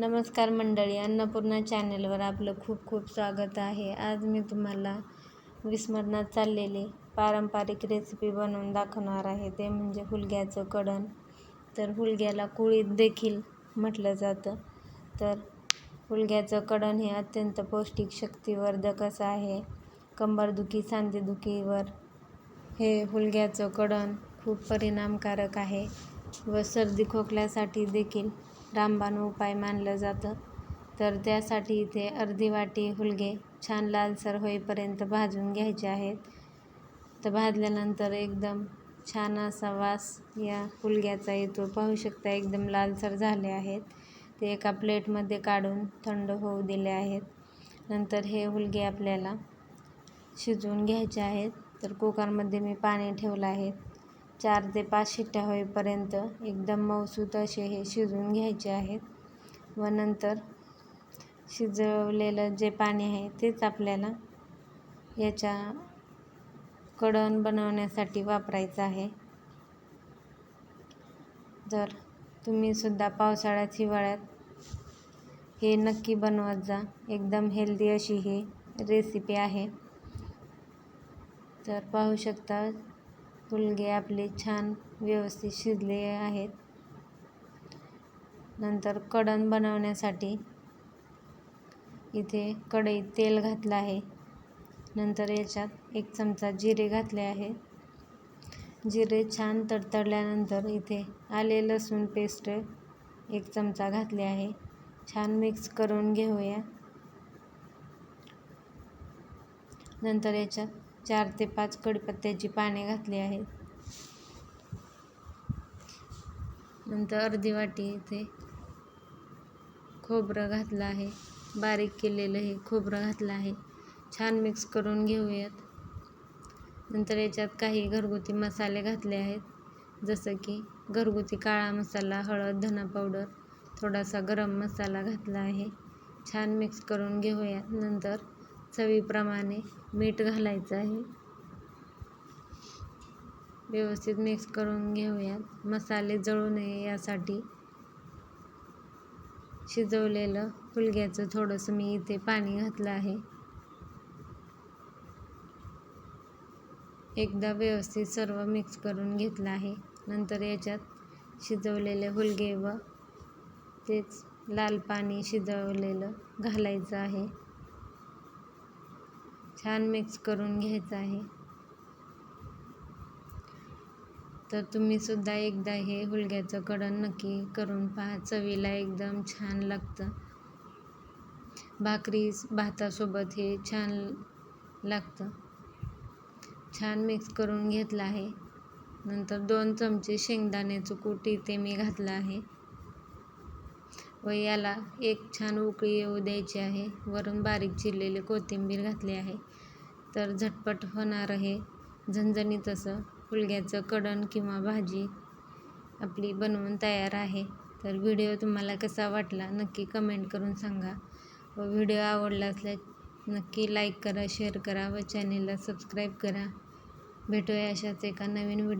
नमस्कार मंडळी अन्नपूर्णा चॅनलवर आपलं खूप खूप स्वागत आहे. आज मी तुम्हाला विस्मरणात चाललेली पारंपरिक रेसिपी बनवून दाखवणार आहे. ते म्हणजे हुलग्याचं कडण. तर हुलग्याला कुळीत देखील म्हटलं जातं. तर हुलग्याचं कडण हे अत्यंत पौष्टिक शक्तिवर्धक असं आहे. कंबरदुखी सांधेदुखीवर हे हुलग्याचं कडण खूप परिणामकारक आहे व सर्दी खोकल्यासाठी देखील रामबाण उपाय मानलं जातं. तर त्यासाठी इथे अर्धी वाटी हुलगे छान लालसर होईपर्यंत भाजून घ्यायचे आहेत. तर भाजल्यानंतर एकदम छान असा वास या हुलग्याचा येतो. पाहू शकता एकदम लालसर झाले आहेत. ते एका प्लेटमध्ये काढून थंड होऊ दिले आहेत. नंतर हे हुलगे आपल्याला शिजवून घ्यायचे आहेत. तर कुकरमध्ये मी पाणी ठेवलं आहे. चार ते पाच शिट्ट्या होईपर्यंत एकदम मऊसूत असे हे शिजवून घ्यायचे आहेत व नंतर शिजवलेलं जे पाणी आहे तेच आपल्याला याच्या कडण बनवण्यासाठी वापरायचं आहे. तर तुम्हीसुद्धा पावसाळ्यात हिवाळ्यात हे नक्की बनवत जा. एकदम हेल्दी अशी ही रेसिपी आहे. तर पाहू शकता हुलगे आपले छान व्यवस्थित शिजले आहेत. नंतर कडण बनवण्यासाठी इथे कढईत तेल घातलं आहे. नंतर याच्यात एक चमचा जिरे घातले आहे. जिरे छान तडतडल्यानंतर इथे आले लसूण पेस्ट एक चमचा घातले आहे. छान मिक्स करून घेऊया. नंतर याच्यात चार ते पाच कडीपत्त्याची पाने घातली आहेत. नंतर अर्धी वाटी इथे खोबरं घातलं आहे. बारीक केलेलं हे खोबरं घातलं आहे. छान मिक्स करून घेऊयात. नंतर याच्यात काही घरगुती मसाले घातले आहेत. जसं की घरगुती काळा मसाला हळद धना पावडर थोडासा गरम मसाला घातला आहे. छान मिक्स करून घेऊयात. नंतर चवीप्रमाणे मीठ घालायचं आहे. व्यवस्थित मिक्स करून घेऊयात. मसाले जळू नये यासाठी शिजवलेलं फुलग्याचं थोडंसं मी इथे पाणी घातलं आहे. एकदा व्यवस्थित सर्व मिक्स करून घेतलं आहे. नंतर याच्यात शिजवलेले हुलगे व तेच लाल पाणी शिजवलेलं घालायचं आहे. छान मिक्स करून घ्यायचं आहे. तर तुम्हीसुद्धा एकदा हे हुलग्याचं कडण नक्की करून पहा. चवीला एकदम छान लागतं. भाकरी भातासोबत हे छान लागतं. छान मिक्स करून घेतलं आहे. नंतर दोन चमचे शेंगदाण्याचं कूट इथे मी घातलं आहे. व याला एक छान उकळी येऊ द्यायची आहे. वरून बारीक चिरलेली कोथिंबीर घातली आहे. तर झटपट होणारं हे झणझणीत असं फुलग्याचं कडण किंवा भाजी आपली बनवून तयार आहे. तर व्हिडिओ तुम्हाला कसा वाटला नक्की कमेंट करून सांगा. व व्हिडिओ आवडला असल्यास नक्की लाईक करा शेअर करा व चॅनेलला सबस्क्राईब करा. भेटूया अशाच एका नवीन व्हिडिओ